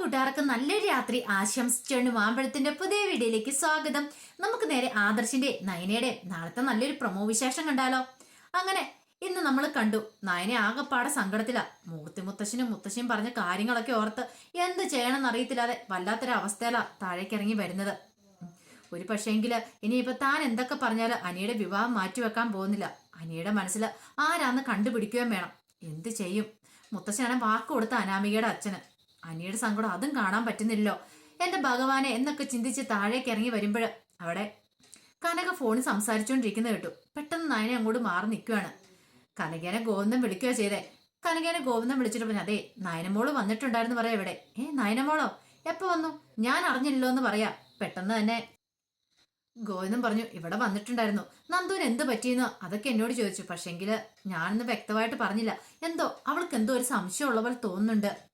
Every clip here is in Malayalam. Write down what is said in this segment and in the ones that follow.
കൂട്ടുകാർക്ക് നല്ലൊരു രാത്രി ആശംസിച്ചുകൊണ്ട് മാമ്പഴത്തിന്റെ പുതിയ വീഡിയോയിലേക്ക് സ്വാഗതം. നമുക്ക് നേരെ ആദർശിന്റെ നയനയുടെ നാളത്തെ നല്ലൊരു പ്രമോ വിശേഷം കണ്ടാലോ? അങ്ങനെ ഇന്ന് നമ്മൾ കണ്ടു നയനെ ആകെപ്പാടെ സങ്കടത്തില. മൂർത്തി മുത്തശ്ശനും മുത്തശ്ശിയും പറഞ്ഞ കാര്യങ്ങളൊക്കെ ഓർത്ത് എന്ത് ചെയ്യണമെന്ന് അറിയത്തില്ലാതെ വല്ലാത്തൊരവസ്ഥയിലാ താഴേക്കിറങ്ങി വരുന്നത്. ഒരു പക്ഷേങ്കിൽ ഇനിയിപ്പോ താൻ എന്തൊക്കെ പറഞ്ഞാലും അനിയുടെ വിവാഹം മാറ്റിവെക്കാൻ പോകുന്നില്ല. അനിയുടെ മനസ്സിൽ ആരാന്ന് കണ്ടുപിടിക്കുകയും വേണം. എന്ത് ചെയ്യും? മുത്തശ്ശനാണ് വാക്ക് കൊടുത്ത അനാമികയുടെ അച്ഛന്. അനിയുടെ സങ്കടം അതും കാണാൻ പറ്റുന്നില്ലല്ലോ. എന്റെ ഭഗവാനെ എന്നൊക്കെ ചിന്തിച്ച് താഴേക്ക് ഇറങ്ങി വരുമ്പോൾ അവിടെ കനക ഫോണിൽ സംസാരിച്ചുകൊണ്ടിരിക്കുന്നത് കേട്ടു. പെട്ടെന്ന് നയനെ അങ്ങോട്ട് മാറി നിൽക്കുകയാണ്. കനകേനെ ഗോവിന്ദം വിളിക്കുകയോ ചെയ്തേ. കനകേനെ ഗോവിന്ദം വിളിച്ചിട്ട് പറഞ്ഞു അതെ നയനമോൾ വന്നിട്ടുണ്ടായിരുന്നു പറയാം ഇവിടെ. ഏ നയനമോളോ? എപ്പോ വന്നു? ഞാൻ അറിഞ്ഞില്ലോ എന്ന് പറയാ. പെട്ടെന്ന് തന്നെ ഗോവിന്ദൻ പറഞ്ഞു ഇവിടെ വന്നിട്ടുണ്ടായിരുന്നു. നന്ദുവിന് എന്ത് പറ്റിയെന്ന്? അതൊക്കെ എന്നോട് ചോദിച്ചു. പക്ഷെങ്കിൽ ഞാനൊന്ന് വ്യക്തമായിട്ട് പറഞ്ഞില്ല. എന്തോ അവൾക്ക് എന്തോ ഒരു സംശയമുള്ള പോലെ തോന്നുന്നുണ്ട്.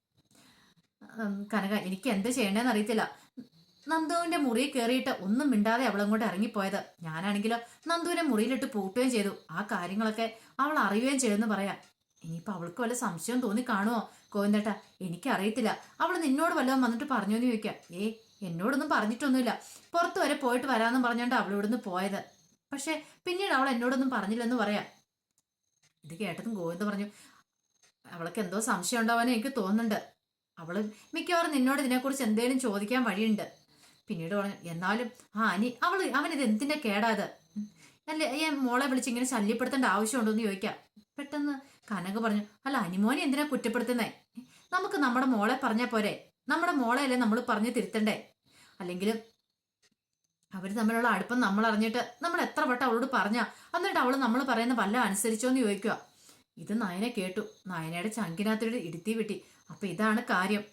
കനക എനിക്ക് എന്ത് ചെയ്യണ്ടെന്ന് അറിയത്തില്ല. നന്ദുവിന്റെ മുറിയിൽ കയറിയിട്ട് ഒന്നും മിണ്ടാതെ അവളങ്ങോട്ട് ഇറങ്ങിപ്പോയത്. ഞാനാണെങ്കിലോ നന്ദുവിനെ മുറിയിലിട്ട് പൂട്ടുകയും ചെയ്തു. ആ കാര്യങ്ങളൊക്കെ അവൾ അറിയുകയും ചെയ്തെന്ന് പറയാം. ഇനിയിപ്പോ അവൾക്ക് വല്ല സംശയം തോന്നി കാണുമോ ഗോവിന്ദേട്ടാ എനിക്കറിയത്തില്ല. അവൾ നിന്നോട് വല്ലതും വന്നിട്ട് പറഞ്ഞു എന്ന് ചോദിക്കാം. ഏ എന്നോടൊന്നും പറഞ്ഞിട്ടൊന്നുമില്ല. പുറത്തു വരെ പോയിട്ട് വരാമെന്ന് പറഞ്ഞോണ്ട് അവൾ ഇവിടുന്ന് പോയത്. പക്ഷെ പിന്നീട് അവൾ എന്നോടൊന്നും പറഞ്ഞില്ലെന്ന് പറയാം. ഇത് കേട്ടതും ഗോവിന്ദ പറഞ്ഞു അവൾക്ക് എന്തോ സംശയം ഉണ്ടാവാനും എനിക്ക് തോന്നുന്നുണ്ട്. അവൾ മിക്കവാറും നിന്നോട് ഇതിനെക്കുറിച്ച് എന്തേലും ചോദിക്കാൻ വഴിയുണ്ട്. പിന്നീട് പറഞ്ഞു എന്നാലും ആ അനി അവൾ അവനിത് എന്തിന്റെ കേടാത് അല്ലേ ഞാൻ മോളെ വിളിച്ച് ഇങ്ങനെ ശല്യപ്പെടുത്തേണ്ട ആവശ്യമുണ്ടോ എന്ന് ചോദിക്കാം. പെട്ടെന്ന് കനക പറഞ്ഞു അല്ല അനിമോനെ എന്തിനാ കുറ്റപ്പെടുത്തുന്നേ? നമുക്ക് നമ്മുടെ മോളെ പറഞ്ഞാൽ പോരെ? നമ്മുടെ മോളെ അല്ലേ നമ്മൾ പറഞ്ഞു തിരുത്തണ്ടേ? അല്ലെങ്കിൽ അവർ തമ്മിലുള്ള അടുപ്പം നമ്മൾ അറിഞ്ഞിട്ട് നമ്മൾ എത്ര വട്ടം അവളോട് പറഞ്ഞാൽ എന്നിട്ട് അവൾ നമ്മൾ പറയുന്ന വല്ല അനുസരിച്ചോ എന്ന് ചോദിക്കുക. ഇത് നയന കേട്ടു. നയനയുടെ ചങ്കിനകത്തൊരു ഇടുത്തി വിട്ടി. അപ്പൊ ഇതാണ് കാര്യം.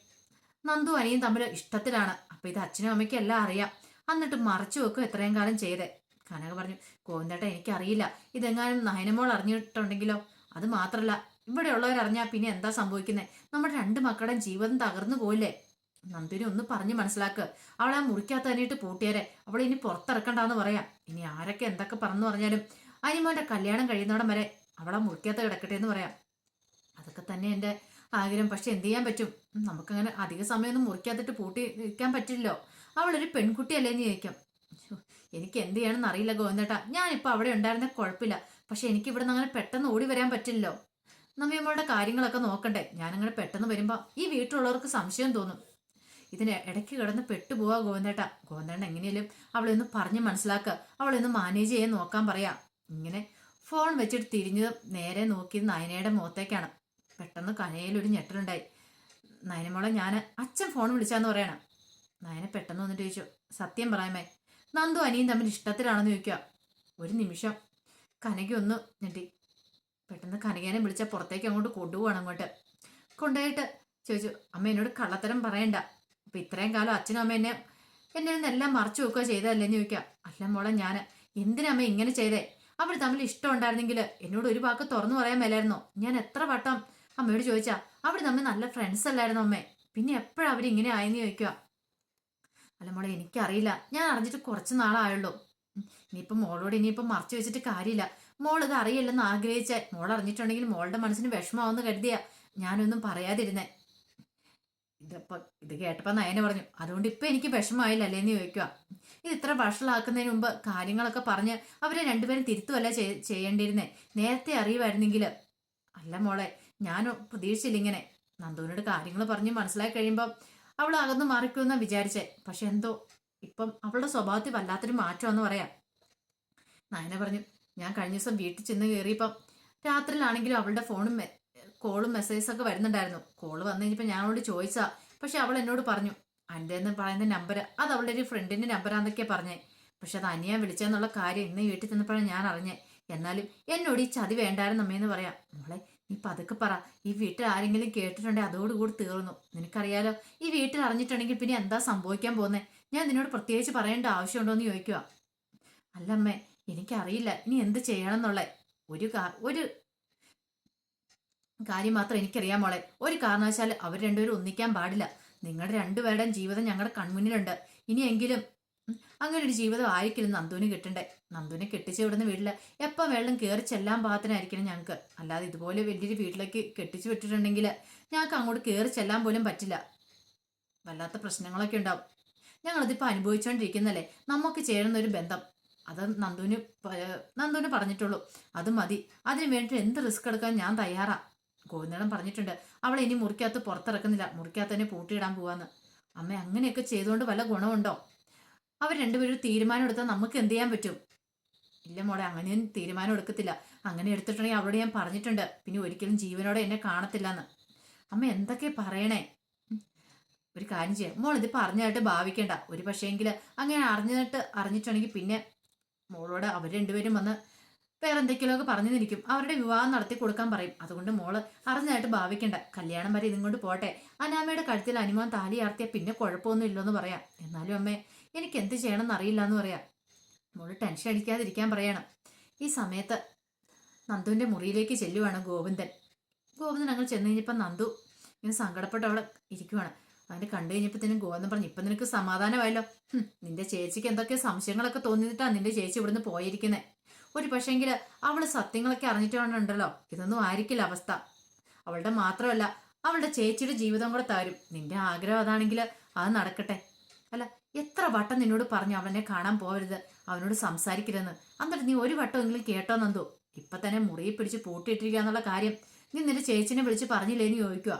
നന്ദു അനിയും തമ്മിൽ ഇഷ്ടത്തിലാണ്. അപ്പൊ ഇത് അച്ഛനും അമ്മയ്ക്കും എല്ലാം അറിയാം. എന്നിട്ട് മറച്ചു വെക്കും എത്രയും കാലം ചെയ്തേ. കനക പറഞ്ഞു കോന്തേട്ട എനിക്കറിയില്ല. ഇതെങ്ങാനും നയനമോൾ അറിഞ്ഞിട്ടുണ്ടെങ്കിലോ? അത് മാത്രല്ല. ഇവിടെ ഉള്ളവരറിഞ്ഞാൽ പിന്നെ എന്താ സംഭവിക്കുന്നത് നമ്മുടെ രണ്ട് മക്കളുടെയും ജീവിതം തകർന്നു പോയില്ലേ? നന്ദിനി ഒന്ന് പറഞ്ഞു മനസ്സിലാക്ക്. അവളെ ആ തന്നെയിട്ട് പൂട്ടിയാരെ. അവളെ ഇനി പുറത്തിറക്കണ്ടെന്ന് പറയാം. ഇനി ആരൊക്കെ എന്തൊക്കെ പറഞ്ഞു പറഞ്ഞാലും അനിമോന്റെ കല്യാണം കഴിയുന്നോടം വരെ അവളെ മുറിക്കകത്ത് കിടക്കട്ടെ എന്ന് പറയാം. അതൊക്കെ തന്നെ എന്റെ ആഗ്രഹം. പക്ഷെ എന്ത് ചെയ്യാൻ പറ്റും? നമുക്കങ്ങനെ അധിക സമയമൊന്നും മുറിക്കാത്തിട്ട് പൂട്ടി നിൽക്കാൻ പറ്റില്ലല്ലോ. അവളൊരു പെൺകുട്ടിയല്ലേ എന്ന് ചോദിക്കാം. എനിക്ക് എന്ത് ചെയ്യണമെന്ന് അറിയില്ല ഗോവിന്ദേട്ടാ. ഞാനിപ്പോൾ അവിടെ ഉണ്ടായിരുന്ന കുഴപ്പമില്ല. പക്ഷെ എനിക്ക് ഇവിടെ നിന്ന് അങ്ങനെ പെട്ടെന്ന് ഓടി വരാൻ പറ്റില്ലല്ലോ. നമ്മളുടെ കാര്യങ്ങളൊക്കെ നോക്കണ്ടേ? ഞാനങ്ങനെ പെട്ടെന്ന് വരുമ്പോൾ ഈ വീട്ടിലുള്ളവർക്ക് സംശയം തോന്നും. ഇതിന് ഇടയ്ക്ക് കിടന്ന് പെട്ടുപോവാ ഗോവിന്ദേട്ടാ. ഗോവിന്ദേട്ടൻ എങ്ങനെയാലും അവളെ ഒന്ന് പറഞ്ഞ് മനസ്സിലാക്കുക അവളെ ഒന്ന് മാനേജ് ചെയ്യാൻ നോക്കാൻ പറയാം. ഇങ്ങനെ ഫോൺ വെച്ചിട്ട് തിരിഞ്ഞ് നേരെ നോക്കി നയനയുടെ മുഖത്തേക്കാണ്. പെട്ടെന്ന് കനയിലൊരു ഞെട്ടലുണ്ടായി. നയനമോളെ ഞാൻ അച്ഛൻ ഫോൺ വിളിച്ചാന്ന് പറയണം. നയനെ പെട്ടെന്ന് വന്നിട്ട് ചോദിച്ചു സത്യം പറയാമേ നന്ദു അനിയും തമ്മിൽ ഇഷ്ടത്തിലാണെന്ന് ചോദിക്കുക ഒരു നിമിഷം കനക ഒന്ന് ഞെട്ടി. പെട്ടെന്ന് കനകേനെ വിളിച്ചാൽ പുറത്തേക്ക് അങ്ങോട്ട് കൊണ്ടുപോകണം അങ്ങോട്ട്. കൊണ്ടുപോയിട്ട് ചോദിച്ചു അമ്മ എന്നോട് കള്ളത്തരം പറയണ്ട. അപ്പം ഇത്രയും കാലം അച്ഛനും അമ്മ എന്നെ എന്നെ എല്ലാം മറച്ചു വെക്കുക ചെയ്തതല്ലേ? എന്ന് ചോദിക്കുക അല്ല മോളെ ഞാൻ എന്തിനമ്മ ഇങ്ങനെ ചെയ്തേ? അവർ തമ്മിൽ ഇഷ്ടം ഉണ്ടായിരുന്നെങ്കിൽ എന്നോട് ഒരു വാക്ക് തുറന്നു പറയാൻ മേലായിരുന്നോ? ഞാൻ എത്ര വട്ടം അമ്മയോട് ചോദിച്ചാ അവർ തമ്മിൽ നല്ല ഫ്രണ്ട്സ് അല്ലായിരുന്നു അമ്മേ? പിന്നെ എപ്പോഴും അവരിങ്ങനെ ആയെന്ന് ചോദിക്കുക അല്ല മോളെ എനിക്കറിയില്ല. ഞാൻ അറിഞ്ഞിട്ട് കുറച്ച് നാളായുള്ളൂ. ഇനിയിപ്പം മോളോട് ഇനിയിപ്പം മറച്ചു വെച്ചിട്ട് കാര്യമില്ല. മോൾ ഇത് അറിയില്ലെന്ന് ആഗ്രഹിച്ചാൽ മോൾ അറിഞ്ഞിട്ടുണ്ടെങ്കിൽ മോളുടെ മനസ്സിന് വിഷമാവെന്ന് കരുതിയാ ഞാനൊന്നും പറയാതിരുന്നേ. ഇതിപ്പോ ഇത് കേട്ടപ്പോ നയന പറഞ്ഞു അതുകൊണ്ട് ഇപ്പൊ എനിക്ക് വിഷമമായില്ല അല്ലേന്ന് ചോദിക്കുക ഇത് ഇത്ര വഷളാക്കുന്നതിന് മുമ്പ് കാര്യങ്ങളൊക്കെ പറഞ്ഞ് അവരെ രണ്ടുപേരും തിരുത്തുമല്ല ചെയ്- ചെയ്യേണ്ടിയിരുന്നേ? നേരത്തെ അറിയുമായിരുന്നെങ്കിൽ അല്ല മോളെ ഞാൻ പ്രതീക്ഷിച്ചില്ല ഇങ്ങനെ നന്ദുവിനോട് കാര്യങ്ങൾ പറഞ്ഞ് മനസ്സിലാക്കി കഴിയുമ്പോൾ അവൾ അകന്നു മാറിക്കുമെന്നാണ് വിചാരിച്ചേ. പക്ഷെ എന്തോ ഇപ്പം അവളുടെ സ്വഭാവത്തിൽ വല്ലാത്തൊരു മാറ്റമെന്ന് പറയാം. നയന പറഞ്ഞു ഞാൻ കഴിഞ്ഞ ദിവസം വീട്ടിൽ ചെന്ന് കയറിയപ്പം രാത്രിയിലാണെങ്കിലും അവളുടെ ഫോണും കോളും മെസ്സേജസ് ഒക്കെ വരുന്നുണ്ടായിരുന്നു. കോൾ വന്നു കഴിഞ്ഞപ്പോൾ ഞാനോട് ചോദിച്ചാ പക്ഷെ അവൾ എന്നോട് പറഞ്ഞു എന്റെ എന്ന് പറയുന്ന നമ്പർ അത് അവളുടെ ഒരു ഫ്രണ്ടിന്റെ നമ്പറാന്നൊക്കെ പറഞ്ഞേ. പക്ഷെ അത് അനിയാൻ വിളിച്ചെന്നുള്ള കാര്യം ഇന്ന് വീട്ടിൽ ചെന്നപ്പോഴാണ് ഞാൻ അറിഞ്ഞേ. എന്നാലും എന്നോട് ഈ ചതി വേണ്ടായിരുന്നു അമ്മയെന്ന് പറയാം. മോളെ നീ പതുക്കെ പറ. ഈ വീട്ടിൽ ആരെങ്കിലും കേട്ടിട്ടുണ്ടെങ്കിൽ അതോടുകൂടി തീർന്നു. നിനക്കറിയാലോ ഈ വീട്ടിൽ അറിഞ്ഞിട്ടുണ്ടെങ്കിൽ പിന്നെ എന്താ സംഭവിക്കാൻ പോകുന്നത് ഞാൻ നിന്നോട് പ്രത്യേകിച്ച് പറയേണ്ട ആവശ്യമുണ്ടോ എന്ന് ചോദിക്കുക അല്ലമ്മേ എനിക്കറിയില്ല. ഇനി എന്ത് ചെയ്യണം എന്നുള്ളത് ഒരു ഒരു കാര്യം മാത്രം എനിക്കറിയാം മോളെ. ഒരു കാരണവശാൽ അവർ രണ്ടുപേരും ഒന്നിക്കാൻ പാടില്ല. നിങ്ങളുടെ രണ്ടുപേരുടെയും ജീവിതം ഞങ്ങളുടെ കൺമുന്നിലുണ്ട്. ഇനിയെങ്കിലും അങ്ങനെ ഒരു ജീവിതം ആയിരിക്കില്ല നന്ദുവിന് കിട്ടണ്ടേ? നന്ദുവിനെ കെട്ടിച്ച് വിടുന്ന വീട്ടിൽ എപ്പം വെള്ളം കയറി ചെല്ലാൻ പാകത്തിനായിരിക്കണം ഞങ്ങൾക്ക് അല്ലാതെ ഇതുപോലെ വലിയൊരു വീട്ടിലേക്ക് കെട്ടിച്ചു വിട്ടിട്ടുണ്ടെങ്കിൽ ഞങ്ങൾക്ക് അങ്ങോട്ട് കയറി ചെല്ലാൻ പോലും പറ്റില്ല. വല്ലാത്ത പ്രശ്നങ്ങളൊക്കെ ഉണ്ടാവും. ഞങ്ങളതിപ്പോൾ അനുഭവിച്ചുകൊണ്ടിരിക്കുന്നല്ലേ നമുക്ക് ചേരുന്ന ഒരു ബന്ധം. അത് നന്ദുവിന് നന്ദുവിന് പറഞ്ഞിട്ടുള്ളൂ. അത് മതി. അതിന് വേണ്ടി എന്ത് റിസ്ക് എടുക്കാൻ ഞാൻ തയ്യാറാ? ഗോവിന്ദനം പറഞ്ഞിട്ടുണ്ട് അവൾ ഇനി മുറിക്കകത്ത് പുറത്തിറക്കുന്നില്ല മുറിക്കകത്ത് തന്നെ പൂട്ടിയിടാൻ പോവാന്ന്. അമ്മ അങ്ങനെയൊക്കെ ചെയ്തുകൊണ്ട് വല്ല ഗുണമുണ്ടോ? അവർ രണ്ടുപേരും തീരുമാനം എടുത്താൽ നമുക്ക് എന്ത് ചെയ്യാൻ പറ്റും? ഇല്ല മോളെ അങ്ങനെയും തീരുമാനം എടുക്കത്തില്ല. അങ്ങനെ എടുത്തിട്ടുണ്ടെങ്കിൽ അവളോട് ഞാൻ പറഞ്ഞിട്ടുണ്ട്. പിന്നെ ഒരിക്കലും ജീവനോടെ എന്നെ കാണത്തില്ല എന്ന് അമ്മ എന്തൊക്കെ പറയണേ? ഒരു കാര്യം ചെയ്യാം. മോൾ ഇത് പറഞ്ഞായിട്ട് ഭാവിക്കേണ്ട. ഒരു പക്ഷേങ്കിൽ അങ്ങനെ അറിഞ്ഞിട്ട് അറിഞ്ഞിട്ടുണ്ടെങ്കിൽ പിന്നെ മോളോട് അവർ രണ്ടുപേരും വന്ന് വേറെ പറഞ്ഞു നിൽക്കും അവരുടെ വിവാഹം നടത്തി കൊടുക്കാൻ പറയും. അതുകൊണ്ട് മോൾ അറിഞ്ഞായിട്ട് ഭാവിക്കണ്ട. കല്യാണം വരെ ഇതും കൊണ്ട് പോട്ടെ. അനാമയുടെ കഴുത്തിൽ അനുമാൻ താലി ആർത്തിയ പിന്നെ കുഴപ്പമൊന്നും ഇല്ലെന്ന് പറയാം. എന്നാലും അമ്മേ എനിക്ക് എന്ത് ചെയ്യണമെന്ന് അറിയില്ല എന്ന് പറയാം. മോൾ ടെൻഷൻ അടിക്കാതിരിക്കാൻ പറയണം. ഈ സമയത്ത് നന്ദുവിന്റെ മുറിയിലേക്ക് ചെല്ലുവാണ് ഗോവിന്ദൻ. ഗോവിന്ദൻ അങ്ങനെ ചെന്ന് കഴിഞ്ഞപ്പോൾ നന്ദു ഇങ്ങനെ സങ്കടപ്പെട്ട് അവിടെ ഇരിക്കുവാണ്. അവനെ കണ്ടു തന്നെ ഗോവിന്ദൻ പറഞ്ഞു ഇപ്പം നിനക്ക് സമാധാനമായല്ലോ. നിന്റെ ചേച്ചിക്ക് എന്തൊക്കെ സംശയങ്ങളൊക്കെ തോന്നിയിട്ടാ നിന്റെ ചേച്ചി ഇവിടുന്ന് പോയിരിക്കുന്നത് ഒരു പക്ഷേങ്കിൽ അവൾ സത്യങ്ങളൊക്കെ അറിഞ്ഞിട്ടുണ്ടല്ലോ. ഇതൊന്നും ആയിരിക്കില്ല അവസ്ഥ. അവളുടെ മാത്രമല്ല അവളുടെ ചേച്ചിയുടെ ജീവിതം കൂടെ തരും. നിന്റെ ആഗ്രഹം അതാണെങ്കിൽ അത് നടക്കട്ടെ. അല്ല എത്ര വട്ടം നിന്നോട് പറഞ്ഞു അവനെ കാണാൻ പോകരുത് അവനോട് സംസാരിക്കരുതെന്ന്. എന്നിട്ട് നീ ഒരു വട്ടം വട്ടമെങ്കിലും കേട്ടോ നന്ദു? ഇപ്പൊ തന്നെ മുറിയിൽ പിടിച്ച് പൂട്ടിയിട്ടിരിക്കുക എന്നുള്ള കാര്യം നീ നിന്റെ ചേച്ചിനെ വിളിച്ച് പറഞ്ഞില്ലേ എന്ന് ചോദിക്കുക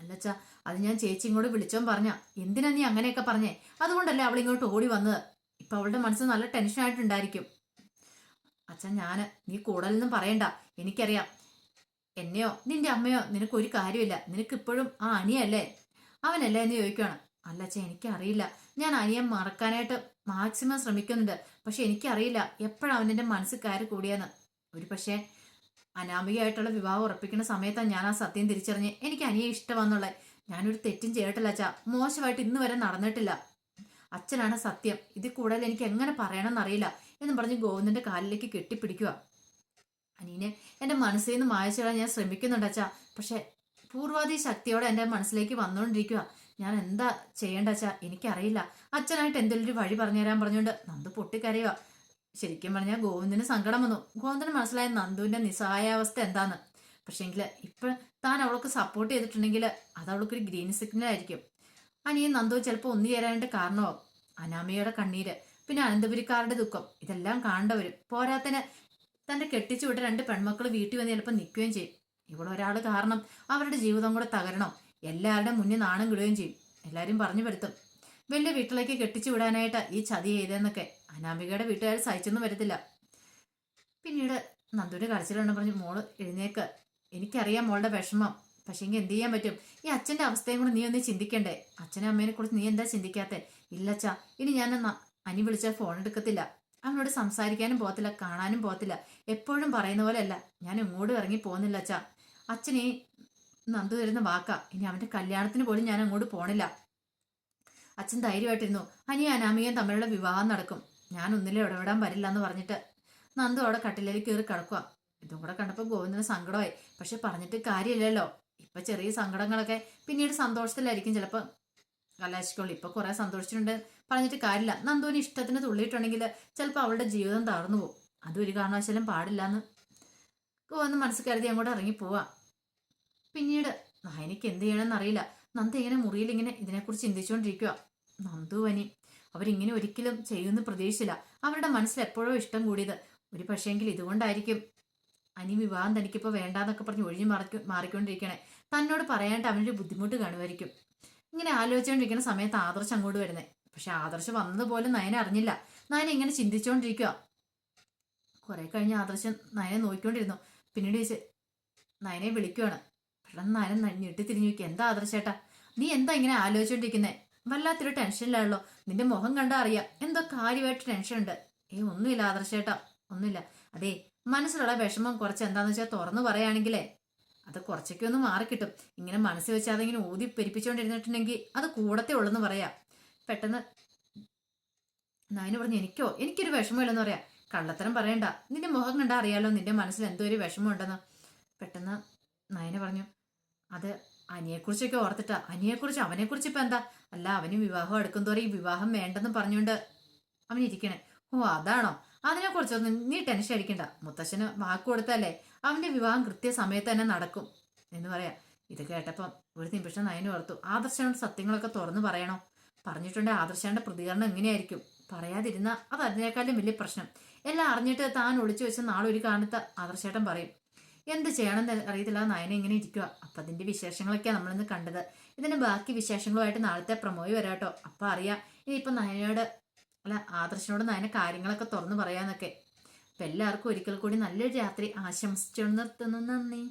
അല്ലച്ച അത് ഞാൻ ചേച്ചി ഇങ്ങോട്ട് വിളിച്ചോ പറഞ്ഞ. എന്തിനാ നീ അങ്ങനെയൊക്കെ പറഞ്ഞേ? അതുകൊണ്ടല്ലേ അവൾ ഇങ്ങോട്ട് ഓടി വന്നത്. ഇപ്പൊ അവളുടെ മനസ്സ് നല്ല ടെൻഷൻ ടെൻഷനായിട്ടുണ്ടായിരിക്കും. അച്ഛൻ ഞാൻ നീ കൂടുതലൊന്നും പറയണ്ട. എനിക്കറിയാം. എന്നെയോ നിന്റെ അമ്മയോ നിനക്ക് ഒരു കാര്യമില്ല. നിനക്ക് ഇപ്പോഴും ആ അനിയല്ലേ? അവനല്ലേ എന്ന് ചോദിക്കുകയാണ് അല്ല അച്ഛൻ എനിക്കറിയില്ല. ഞാൻ അനിയൻ മറക്കാനായിട്ട് മാക്സിമം ശ്രമിക്കുന്നുണ്ട്. പക്ഷെ എനിക്കറിയില്ല എപ്പോഴാണ് അവന്റെ മനസ്സിൽ കയറി കൂടിയെന്ന്. ഒരു പക്ഷേ അനാമികയായിട്ടുള്ള വിവാഹം ഉറപ്പിക്കുന്ന സമയത്താണ് ഞാൻ ആ സത്യം തിരിച്ചറിഞ്ഞ് എനിക്ക് അനിയെ ഇഷ്ടമാന്നുള്ളത് ഞാനൊരു തെറ്റും ചെയ്തിട്ടില്ല അച്ഛാ. മോശമായിട്ട് ഇന്ന് വരെ നടന്നിട്ടില്ല. അച്ഛനാണ് സത്യം. ഇതിൽ കൂടുതൽ എനിക്ക് എങ്ങനെ പറയണമെന്നറിയില്ല. എന്നും പറഞ്ഞ് ഗോവിന്ദന്റെ കാലിലേക്ക് കെട്ടിപ്പിടിക്കുക അനീനെ എന്റെ മനസ്സിൽ നിന്ന് മായച്ചിടാൻ ഞാൻ ശ്രമിക്കുന്നുണ്ട് അച്ഛാ. പക്ഷെ പൂർവാധി ശക്തിയോടെ എന്റെ മനസ്സിലേക്ക് വന്നുകൊണ്ടിരിക്കുക ഞാൻ എന്താ ചെയ്യേണ്ട അച്ഛാ? എനിക്കറിയില്ല. അച്ഛനായിട്ട് എന്തെങ്കിലും ഒരു വഴി പറഞ്ഞുതരാൻ പറഞ്ഞുകൊണ്ട് നന്ദു പൊട്ടിക്കരയുക ശരിക്കും പറഞ്ഞാൽ ഗോവിന്ദന് സങ്കടം വന്നു. ഗോവിന്ദന് മനസ്സിലായ നന്ദുവിന്റെ നിസ്സഹായാവസ്ഥ എന്താന്ന്. പക്ഷേങ്കിൽ ഇപ്പൊ താൻ അവൾക്ക് സപ്പോർട്ട് ചെയ്തിട്ടുണ്ടെങ്കിൽ അത് അവൾക്കൊരു ഗ്രീൻ സിഗ്നൽ ആയിരിക്കും. അനിയൻ നന്ദു ചിലപ്പോൾ ഒന്നു ചേരാനായിട്ട് കാരണമാവും. അനാമയുടെ കണ്ണീര്. പിന്നെ അനന്തപുരിക്കാരുടെ ദുഃഖം. ഇതെല്ലാം കാണേണ്ടവരും. പോരാത്തിന് കെട്ടിച്ചു വിട്ട രണ്ട് പെൺമക്കൾ വീട്ടിൽ വന്ന് ചിലപ്പോൾ നിൽക്കുകയും ചെയ്യും. ഒരാൾ കാരണം അവരുടെ ജീവിതം കൂടെ തകരണം? എല്ലാവരുടെ മുന്നിൽ നാണം കിടുകയും ചെയ്യും. എല്ലാവരും പറഞ്ഞു വരുത്തും. വലിയ വീട്ടിലേക്ക് കെട്ടിച്ചു വിടാനായിട്ട് ഈ ചതി ചെയ്തതെന്നൊക്കെ. അനാമികയുടെ വീട്ടുകാർ സഹിച്ചൊന്നും വരത്തില്ല. പിന്നീട് നന്ദുവിന്റെ കരച്ചിലുണ്ടെന്ന് പറഞ്ഞു മോൾ എഴുന്നേക്ക്. എനിക്കറിയാം മോളുടെ വിഷമം. പക്ഷേങ്കിൽ എന്ത് ചെയ്യാൻ പറ്റും? ഈ അച്ഛന്റെ അവസ്ഥയും കൂടെ നീ ഒന്ന് ചിന്തിക്കണ്ടേ? അച്ഛനും അമ്മേനെ കുറിച്ച് നീ എന്താ ചിന്തിക്കാത്തേ? ഇല്ലച്ചാ ഇനി ഞാൻ അനി വിളിച്ചാൽ ഫോൺ എടുക്കത്തില്ല. അവനോട് സംസാരിക്കാനും പോകത്തില്ല കാണാനും പോകത്തില്ല. എപ്പോഴും പറയുന്ന പോലെയല്ല. ഞാൻ എങ്ങോട്ടും ഇറങ്ങി പോകുന്നില്ല അച്ഛാ. അച്ഛനെ നന്ദു തരുന്ന വാക്കാ. ഇനി അവന്റെ കല്യാണത്തിന് പോലും ഞാൻ അങ്ങോട്ട് പോണില്ല. അച്ഛൻ ധൈര്യമായിട്ടിരുന്നു. അനി അനാമികയും തമ്മിലുള്ള വിവാഹം നടക്കും. ഞാൻ ഒന്നിലും ഇടപെടാൻ വരില്ല എന്ന് പറഞ്ഞിട്ട് നന്ദു അവിടെ കട്ടിലേക്ക് കയറി കിടക്കുക ഇതും കൂടെ കണ്ടപ്പോൾ ഗോവിന്ദന് സങ്കടമായി. പക്ഷെ പറഞ്ഞിട്ട് കാര്യമില്ലല്ലോ. ഇപ്പൊ ചെറിയ സങ്കടങ്ങളൊക്കെ പിന്നീട് സന്തോഷത്തിലായിരിക്കും ചിലപ്പോൾ കലാശിക്കുള്ളൂ ഇപ്പൊ കുറെ സന്തോഷിച്ചിട്ടുണ്ട്. പറഞ്ഞിട്ട് കാര്യമില്ല. നന്ദുവിന് ഇഷ്ടത്തിന് തുള്ളിയിട്ടുണ്ടെങ്കിൽ ചിലപ്പോൾ അവളുടെ ജീവിതം തകർന്നു പോകും. അതൊരു കാരണവശാലും പാടില്ല എന്ന് ഒന്ന് മനസ്സ് കരുതി അങ്ങോട്ട് ഇറങ്ങി പോവാം. പിന്നീട് നായനിക്ക് എന്ത് ചെയ്യണമെന്ന് അറിയില്ല. നന്ദ ഇങ്ങനെ മുറിയിൽ ഇങ്ങനെ ഇതിനെക്കുറിച്ച് ചിന്തിച്ചുകൊണ്ടിരിക്കുക നന്ദു വനി അവരിങ്ങനെ ഒരിക്കലും ചെയ്യുമെന്ന് പ്രതീക്ഷിച്ചില്ല. അവരുടെ മനസ്സിൽ എപ്പോഴോ ഇഷ്ടം കൂടിയത്. ഒരു പക്ഷേങ്കിൽ ഇതുകൊണ്ടായിരിക്കും. അനി വിവാഹം തനിക്കിപ്പോൾ വേണ്ടാന്നൊക്കെ പറഞ്ഞ് ഒഴിഞ്ഞു മാറി മാറിക്കൊണ്ടിരിക്കണേ. തന്നോട് പറയാനായിട്ട് അവനൊരു ബുദ്ധിമുട്ട് കാണുമായിരിക്കും. ഇങ്ങനെ ആലോചിച്ചുകൊണ്ടിരിക്കുന്ന സമയത്ത് ആദർശ് അങ്ങോട്ട് വരുന്നത് പക്ഷെ ആദർശ് വന്നതുപോലെ നയനെ അറിഞ്ഞില്ല. നയന ഇങ്ങനെ ചിന്തിച്ചുകൊണ്ടിരിക്കുക കുറെ കഴിഞ്ഞ് ആദർശം നയനെ നോക്കിക്കൊണ്ടിരുന്നു. പിന്നീട് ചോദിച്ച് നയനെ വിളിക്കുവാണ്. പെട്ടെന്ന് നയന ഞെട്ടി തിരിഞ്ഞു നോക്കി എന്താ ആദർശേട്ടാ നീ എന്താ ഇങ്ങനെ ആലോചിച്ചോണ്ടിരിക്കുന്നേ? വല്ലാത്തൊരു ടെൻഷനിലാണല്ലോ. നിന്റെ മുഖം കണ്ടാ അറിയാം. എന്തോ കാര്യമായിട്ട് ടെൻഷൻ ഉണ്ട് ഏ ഒന്നുമില്ല ആദർശേട്ടാ ഒന്നുമില്ല. അതെ മനസ്സിലുള്ള വിഷമം കുറച്ച് എന്താന്ന് വെച്ചാൽ തുറന്നു പറയുകയാണെങ്കിലേ അത് കുറച്ചൊക്കെ ഒന്ന് മാറിക്കിട്ടും. ഇങ്ങനെ മനസ്സിൽ വെച്ച് അതിങ്ങനെ ഊതി പെരിപ്പിച്ചുകൊണ്ടിരുന്നിട്ടുണ്ടെങ്കിൽ അത് കൂടത്തേ ഉള്ളെന്ന് പറയാം. പെട്ടെന്ന് നായന് പറഞ്ഞു എനിക്കോ? എനിക്കൊരു വിഷമമില്ലെന്ന് പറയാം. കള്ളത്തരം പറയണ്ട. നിന്റെ മുഖം കണ്ടാ അറിയാലോ നിന്റെ മനസ്സിൽ എന്തോ ഒരു വിഷമം ഉണ്ടെന്ന് പെട്ടെന്ന് നയന പറഞ്ഞു അത് അനിയെക്കുറിച്ചൊക്കെ ഓർത്തിട്ടാ. അനിയെക്കുറിച്ച് അവനെക്കുറിച്ച് ഇപ്പൊ എന്താ? അല്ല അവന് വിവാഹം എടുക്കും തോറും ഈ വിവാഹം വേണ്ടെന്ന് പറഞ്ഞുകൊണ്ട് അവൻ ഇരിക്കണേ ഓ അതാണോ? അതിനെക്കുറിച്ചൊന്നും നീ ടെൻഷൻ അടിക്കണ്ട. മുത്തശ്ശന് വാക്ക് കൊടുത്തല്ലേ? അവന്റെ വിവാഹം കൃത്യസമയത്ത് തന്നെ നടക്കും എന്ന് പറയാം. ഇത് കേട്ടപ്പം ഒരു നിമിഷം നയന് ഓർത്തു ആദർശനോട് സത്യങ്ങളൊക്കെ തുറന്നു പറയണോ? പറഞ്ഞിട്ടുണ്ട് ആദർശാന്റെ പ്രതികരണം എങ്ങനെയായിരിക്കും പറയാതിരുന്ന അത് അതിനേക്കാളും വലിയ പ്രശ്നം. എല്ലാം അറിഞ്ഞിട്ട് താൻ ഒളിച്ചു വെച്ച നാളെ ഒരു കാലത്ത് ആദർശേട്ടൻ പറയും എന്ത് ചെയ്യണമെന്ന് അറിയത്തില്ല നയന ഇങ്ങനെ ഇരിക്കുക അപ്പം അതിന്റെ വിശേഷങ്ങളൊക്കെയാണ് നമ്മളിന്ന് കണ്ടത്. ഇതിന് ബാക്കി വിശേഷങ്ങളുമായിട്ട് നാളത്തെ പ്രമോയി വരാട്ടോ അപ്പം അറിയാം ഇനിയിപ്പം നയനയോട് അല്ല ആദർശനോട് നയന കാര്യങ്ങളൊക്കെ തുറന്നു പറയാന്നൊക്കെ. എല്ലാവർക്കും ഒരിക്കൽ കൂടി നല്ലൊരു രാത്രി ആശംസിച്ചു നിർത്തുന്നു. നന്ദി.